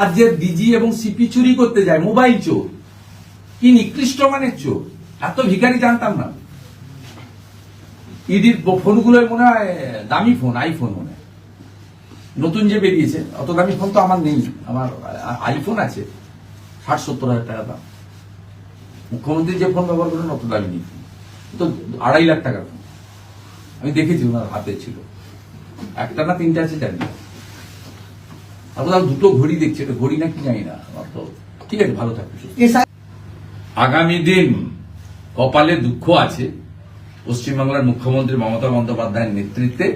রাজ্যের ডিজি এবং সিপি চুরি করতে যায়, মোবাইল চোর। কি নিকৃষ্ট মানের চোর? এত ভিখারি জানতাম না। ইডির ফোনগুলো মনে হয়, দামি ফোন আইফোন মনে হয়। নতুন যে বেরিয়েছে, অত দামি ফোন তো আমার নেই। আমার আইফোন আছে, ষাট সত্তর হাজার টাকা দাম। মুখ্যমন্ত্রী যে ফোন ব্যবহার করেন, অত দামি নেই। তো আড়াই লাখ টাকার ফোন। আমি দেখেছি, ওনার হাতে ছিল। একটা না তিনটা আছে জানি। না আমি দুটো ঘড়ি দেখছে এটা ঘড়ি নাকি জানি না আমার তো। ঠিক আছে ভালো থাকবে আগামী দিন কপালে দুঃখ আছে পশ্চিমবাংলার মুখ্যমন্ত্রী মমতা বন্দ্যোপাধ্যায়ের নেতৃত্বে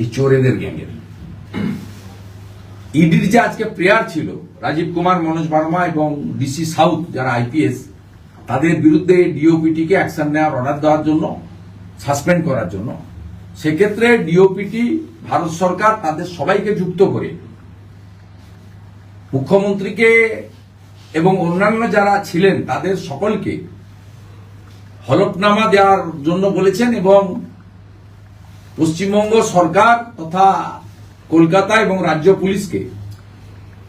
এই চোরেদের গ্যাংয়ের। ইডির যে আজকে প্রেয়ার ছিল রাজীব কুমার মনোজ ভার্মা এবং ডিসি সাউথ যারা আইপিএস তাদের বিরুদ্ধে ডিওপিটিকে অ্যাকশন নেওয়ার অর্ডার দেওয়ার জন্য সাসপেন্ড করার জন্য সেক্ষেত্রে ডিওপিটি ভারত সরকার তাদের সবাইকে যুক্ত করে মুখ্যমন্ত্রীকে এবং অন্যান্য যারা ছিলেন, তাদের সকলকে হলফনামা দেওয়ার জন্য বলেছেন এবং পশ্চিমবঙ্গ সরকার তথা কলকাতা এবং রাজ্য পুলিশকে,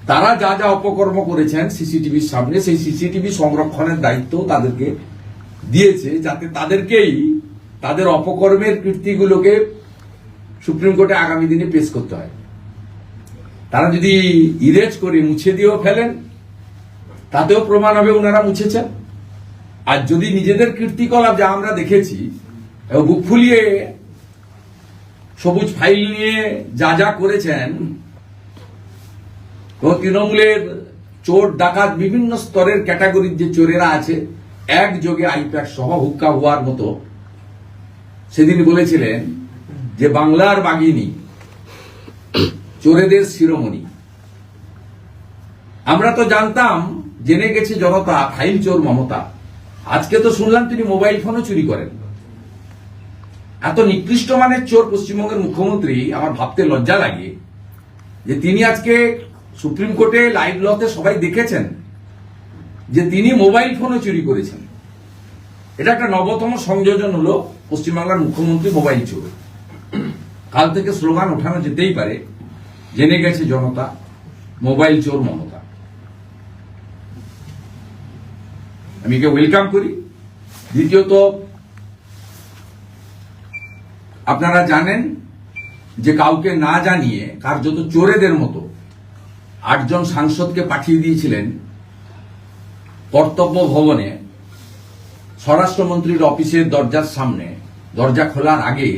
তারা যা যা অপকর্ম করেছেন সিসিটিভির সামনে, সেই সিসিটিভি সংরক্ষণের দায়িত্ব তাদেরকে দিয়েছে, যাতে তাদেরকেই তাদের অপকর্মের কীর্তিগুলোকে সুপ্রিম কোর্টে আগামী দিনে পেশ করতে হয়। তারা যদি ইরেজ করে মুছে দিয়েও ফেলেন, তাতেও প্রমাণ হবে ওনারা মুছেছেন। আর যদি নিজেদের কীর্তিকলাপ যা আমরা দেখেছি বুক ফুলিয়ে সবুজ ফাইল নিয়ে যা যা করেছেন তৃণমূলের চোর, ডাকাত বিভিন্ন স্তরের ক্যাটাগরির যে চোরেরা আছে, একযোগে আইপ্যাক সহ হুক্কা হওয়ার মতো। সেদিন বলেছিলেন যে বাংলার বাগিনী চোরেদের শিরোমণি। আমরা তো জানতাম, জেনে গেছে জনতা ফাইল চোর মমতা। আজকে তো শুনলাম তিনি মোবাইল ফোনও চুরি করেন। এত নিকৃষ্ট মানের চোর পশ্চিমবঙ্গের মুখ্যমন্ত্রী, আমার ভাবতে লজ্জা লাগে যে তিনি আজকে সুপ্রিম কোর্টে লাইভ লতে সবাই দেখেছেন যে তিনি মোবাইল ফোনও চুরি করেছেন। এটা একটা নবতম সংযোজন হলো পশ্চিমবাংলার মুখ্যমন্ত্রী মোবাইল চোর। কাল থেকে স্লোগান ওঠানো যেতেই পারে। জেনে গেছে জনতা, মোবাইল চোর মমতা। আমি একে ওয়েলকাম করি। দ্বিতীয়ত, আপনারা জানেন যে কাউকে না জানিয়ে কার্যত চোরেদের মতো আটজন সাংসদকে পাঠিয়ে দিয়েছিলেন কর্তব্য ভবনে স্বরাষ্ট্রমন্ত্রীর অফিসের দরজার সামনে, দরজা খোলার আগে,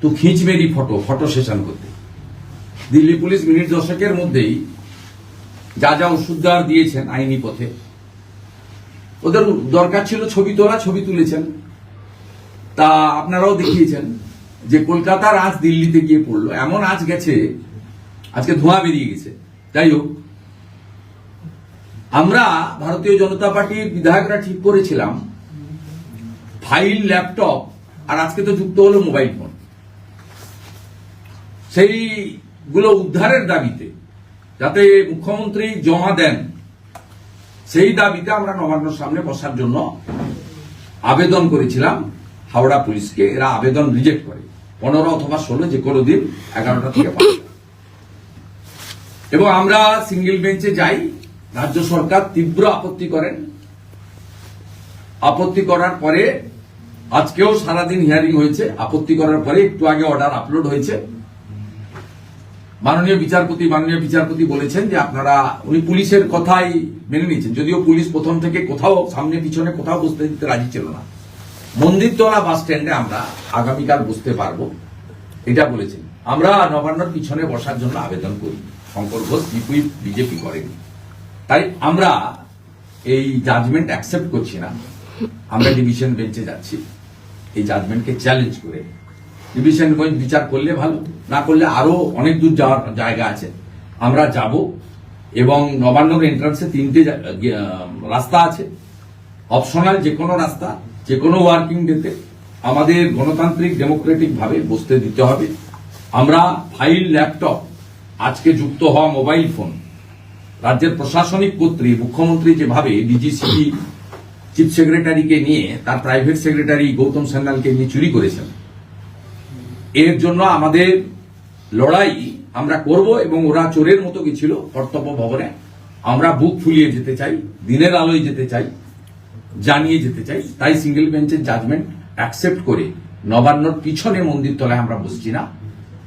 তো খিঁচ মেরি ফটো ফটো সেশন করতে। দিল্লি পুলিশ মিনিট দশকের মধ্যেই যা যা ওষুধ দেওয়ার দিয়েছেন আইনি পথে, ওদের দরকার ছিল ছবি তোলা, ছবি তুলেছেন। তা আপনারাও দেখিয়েছেন যে কলকাতার আজ দিল্লিতে গিয়ে পড়ল। এমন আজ গেছে, আজকে ধোঁয়া বেরিয়ে গেছে। যাই হোক, আমরা ভারতীয় জনতা পার্টির বিধায়করা ঠিক করেছিলাম, ফাইল, ল্যাপটপ, আর আজকে তো যুক্ত হলো মোবাইল ফোন। সেইগুলো উদ্ধারের দাবিতে, যাতে মুখ্যমন্ত্রী জমা দেন, সেই দাবিতে আমরা নবান্নর সামনে বসার জন্য আবেদন করেছিলাম। হাওড়া পুলিশকে এরা আবেদন রিজেক্ট করে। পনেরো অথবা ষোলো যে কোনো দিন এগারোটা থেকে এবং আমরা সিঙ্গেল বেঞ্চে যাই। রাজ্য সরকার তীব্র আপত্তি করেন। আপত্তি করার পরে, আজকেও সারাদিন হিয়ারিং হয়েছে। আপত্তি করার পরে একটু আগে অর্ডার আপলোড হয়েছে। মাননীয় বিচারপতি মাননীয় বিচারপতি বলেছেন যে আপনারা, উনি পুলিশের কথাই মেনে নিয়েছেন। যদিও পুলিশ প্রথম থেকে কোথাও সামনে পিছনে কোথাও বসতে দিতে রাজি ছিল না। মন্দিরতলা বাস স্ট্যান্ডে আমরা আগামীকাল বসতে পারব, এটা বলেছেন। আমরা নবান্নর পিছনে বসার জন্য আবেদন করি। শঙ্কর ঘোষ বিপুই বিজেপি করেনি। তাই আমরা এই জাজমেন্ট অ্যাকসেপ্ট করছি না। আমরা ডিভিশন বেঞ্চে যাচ্ছি। এই জাজমেন্টকে চ্যালেঞ্জ করে ডিভিশন বেঞ্চ বিচার করলে ভালো, না করলে আরও অনেক দূর যাওয়ার জায়গা আছে। আমরা যাব এবং নবান্নর এন্ট্রান্সে তিনটে রাস্তা আছে। অপশনাল যে কোনো রাস্তা যে কোনো ওয়ার্কিং ডেতে আমাদের গণতান্ত্রিক ডেমোক্রেটিকভাবে বসতে দিতে হবে। আমরা ফাইল ল্যাপটপ আজকে যুক্ত হওয়া মোবাইল ফোন রাজ্যের প্রশাসনিক কর্তৃক মুখ্যমন্ত্রী যেভাবে ডিজিসিপি চিফ সেক্রেটারিকে নিয়ে তার প্রাইভেট সেক্রেটারি গৌতম সান্যালকে নিয়ে চুরি করেছেন এর জন্য আমাদের লড়াই আমরা করব এবং ওরা চোরের মতো গেছিল কর্তব্য ভবনে। আমরা বুক ফুলিয়ে যেতে চাই, দিনের আলোয় যেতে চাই, জানিয়ে যেতে চাই। তাই সিঙ্গেল বেঞ্চের জাজমেন্ট অ্যাকসেপ্ট করে নবান্নর পিছনে মন্দির তলায় আমরা বসছি না।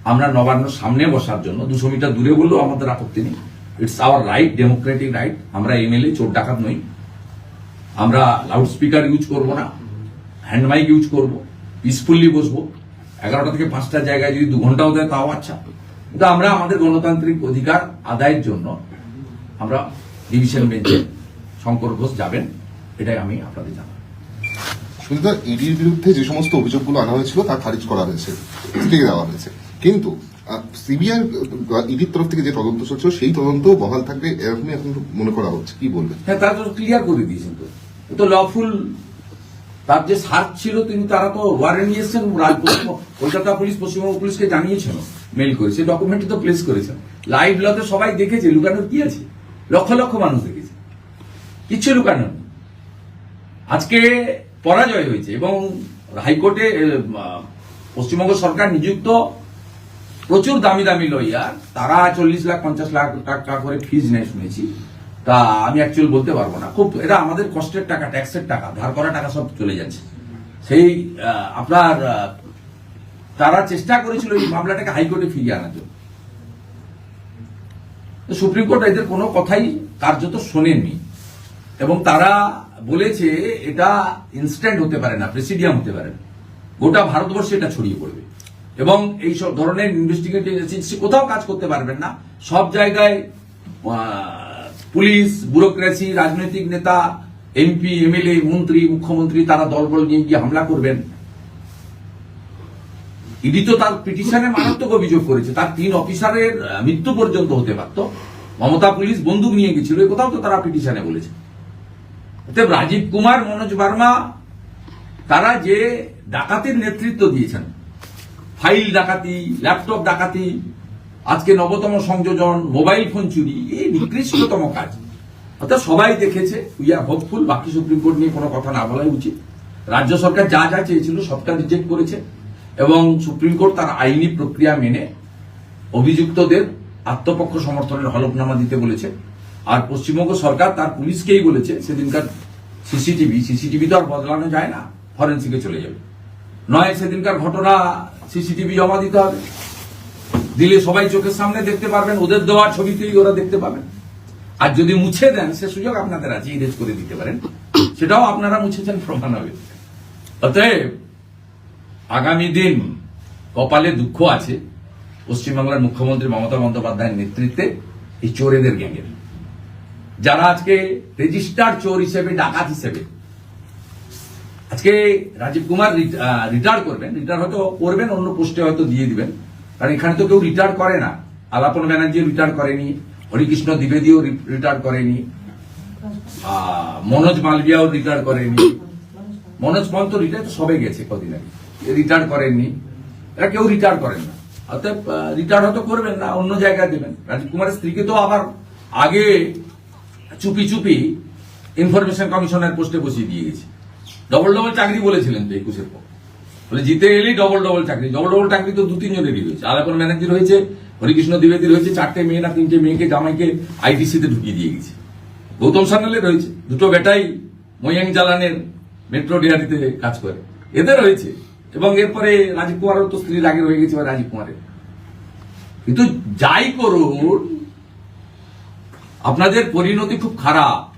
আমরা নবান্নর সামনে বসার জন্য, দুশো মিটার দূরে বললেও আমাদের আপত্তি নেই। It's our right democratic right আমরা এমএলএ, চোর ডাকাত নই। আমরা লাউড স্পিকার ইউজ করব না। হ্যান্ডমাইক ইউজ করব। পিসফুল্লি বসবো। এগারোটা থেকে পাঁচটা জায়গায় যদি দু ঘন্টাও দেয় তাও আচ্ছা। কিন্তু আমরা আমাদের গণতান্ত্রিক অধিকার আদায়ের জন্য আমরা ডিভিশন বেঞ্চে শঙ্কর ঘোষ যাবেন এটাই আমি আপনাদের জানাই সুতরাং ইডির বিরুদ্ধে যে সমস্ত অভিযোগগুলো আনা হয়েছিল তা খারিজ করা হয়েছে স্টে দেওয়া হয়েছে। কিন্তু সিবিআই ইডির তরফ থেকে যে তদন্ত চলছিল সেই তদন্ত বহাল থাকবে এরকমই এখন মনে করা হচ্ছে। কি বলবেন? হ্যাঁ তারা তো ক্লিয়ার করে দিয়েছেন তো। তো লফুল তার যে সার্চ ছিল, তিনি তারা তো ওয়ারেন্ট নিয়ে এসছেন রাজ- পশ্চিম- কলকাতা পুলিশ, পশ্চিমবঙ্গ পুলিশকে জানিয়েছেন মেল করে সেই ডকুমেন্টটি তো প্লেস করেছেন। লাইভ লতে সবাই দেখেছে, লুকানোর কি আছে? লক্ষ লক্ষ মানুষ দেখেছে। কিচ্ছু লুকানো আজকে পরাজয় হয়েছে এবং হাইকোর্টে পশ্চিমবঙ্গ সরকার নিযুক্ত প্রচুর দামি দামি লয়ার তারা চল্লিশ লাখ, পঞ্চাশ লাখ টাকা করে ফিজ নেয়, শুনেছি। তা আমি অ্যাকচুয়ালি বলতে পারব না। খুব, এটা আমাদের কষ্টের টাকা ট্যাক্সের টাকা, ধার করা টাকা সব চলে যাচ্ছে। সেই আপনার তারা চেষ্টা করেছিল এই মামলাটাকে হাইকোর্টে ফিরিয়ে আনার জন্য। সুপ্রিম কোর্ট এদের কোনো কথাই কার্যত শোনেননি। এবং তারা বলেছে, এটা ইনস্ট্যান্ট হতে পারে না প্রেসিডিয়াম হতে পারে না। গোটা ভারতবর্ষে এটা ছড়িয়ে পড়বে। এবং এই সব ধরনের ইনভেস্টিগেটিভ এজেন্সি কোথাও কাজ করতে পারবেন না। সব জায়গায় পুলিশ, ব্যুরোক্রেসি, রাজনৈতিক নেতা, এমপি, এমএলএ, মন্ত্রী, মুখ্যমন্ত্রী, তারা দলবল নিয়ে গিয়ে হামলা করবেন। ইডি তো তার পিটিশনে মারাত্মক অভিযোগ করেছে। তার তিন অফিসারের মৃত্যু পর্যন্ত হতে পারত। মমতা পুলিশ বন্দুক নিয়ে গেছিল কোথাও তো তারা পিটিশনে বলেছে। রাজীব কুমার, মনোজ বার্মা, তারা যে ডাকাতির নেতৃত্ব দিয়েছেন, ফাইল ডাকাতি, ল্যাপটপ ডাকাতি আজকে নবতম সংযোজন, মোবাইল ফোন চুরি, এই নিকৃষ্টতম কাজ। অর্থাৎ সবাই দেখেছে উই আর হোপফুল বাকি সুপ্রিম কোর্ট নিয়ে কোনো কথা না বলাই উচিত। রাজ্য সরকার যা যা চেয়েছিল সবটা রিজেক্ট করেছে এবং সুপ্রিম কোর্ট তার আইনি প্রক্রিয়া মেনে অভিযুক্তদের আত্মপক্ষ সমর্থনের হলফনামা দিতে বলেছে। আর পশ্চিমবঙ্গ সরকার তার পুলিশকেই বলেছে, সেদিনকার সিসিটিভি সিসিটিভি তো আর বদলানো যায় না ফরেন্সিকে চলে যাবে। নয়, সেদিনকার ঘটনা সিসিটিভি জমা দিতে হবে। দিলে সবাই চোখের সামনে দেখতে পারবেন, ওদের দেওয়া ছবিতেই ওরা দেখতে পাবেন। আর যদি মুছে দেন, সে সুযোগ আপনাদের আছে ইরেজ করে দিতে পারেন। সেটাও আপনারা মুছেছেন প্রমাণ হবে। অতএব, আগামী দিন কপালে দুঃখ আছে। পশ্চিমবাংলার মুখ্যমন্ত্রী মমতা বন্দ্যোপাধ্যায়ের নেতৃত্বে এই চোরেদের গ্যাংয়ের যারা আজকে রেজিস্টার চোর হিসেবে, ডাকাত হিসেবে, আজকে রাজীব কুমার রিটায়ার করবেন, রিটায়ার হয়তো করবেন, অন্য পোস্টে হয়তো দিয়ে দিবেন। কারণ এখানে তো কেউ রিটায়ার করে না। আলাপন ব্যানার্জি রিটায়ার করেনি, হরিকৃষ্ণ দ্বিবেদীও রিটায়ার করেনি মনোজ মালবিয়াও রিটায়ার করেনি। মনোজ পন্ত রিটায়ার সবে গেছে কদিন আগে। রিটায়ার করেননি, এরা কেউ রিটায়ার করেন না। অতএব রিটায়ার হয়তো করবেন না, অন্য জায়গায় দেবেন। রাজীব কুমারের স্ত্রীকে তো আবার আগে চুপি চুপি ইনফরমেশন কমিশনের পোস্টে বসিয়ে দিয়ে গেছে ডবল ডবল চাকরি বলেছিলেন তো একুশের পর। বলে জিতে এলেই ডবল ডবল চাকরি। ডবল ডবল চাকরি তো দু তিনজনেরই রয়েছে আর এখন ব্যানার্জি রয়েছে হরিকৃষ্ণ দ্বিবেদী রয়েছে, চারটে মেয়ে না, তিনটে মেয়েকে, জামাইকে আইটিসিতে ঢুকিয়ে দিয়ে গেছে। গৌতম সান্যালের রয়েছে। দুটো বেটাই ময়াং জালানের মেট্রো ডিআরিতে কাজ করে। এদের রয়েছে। এবং এরপরে রাজীব কুমারও তো স্ত্রীর আগে রয়ে গেছে রাজীব কুমারের। কিন্তু যাই করুন, আপনাদের পরিণতি খুব খারাপ।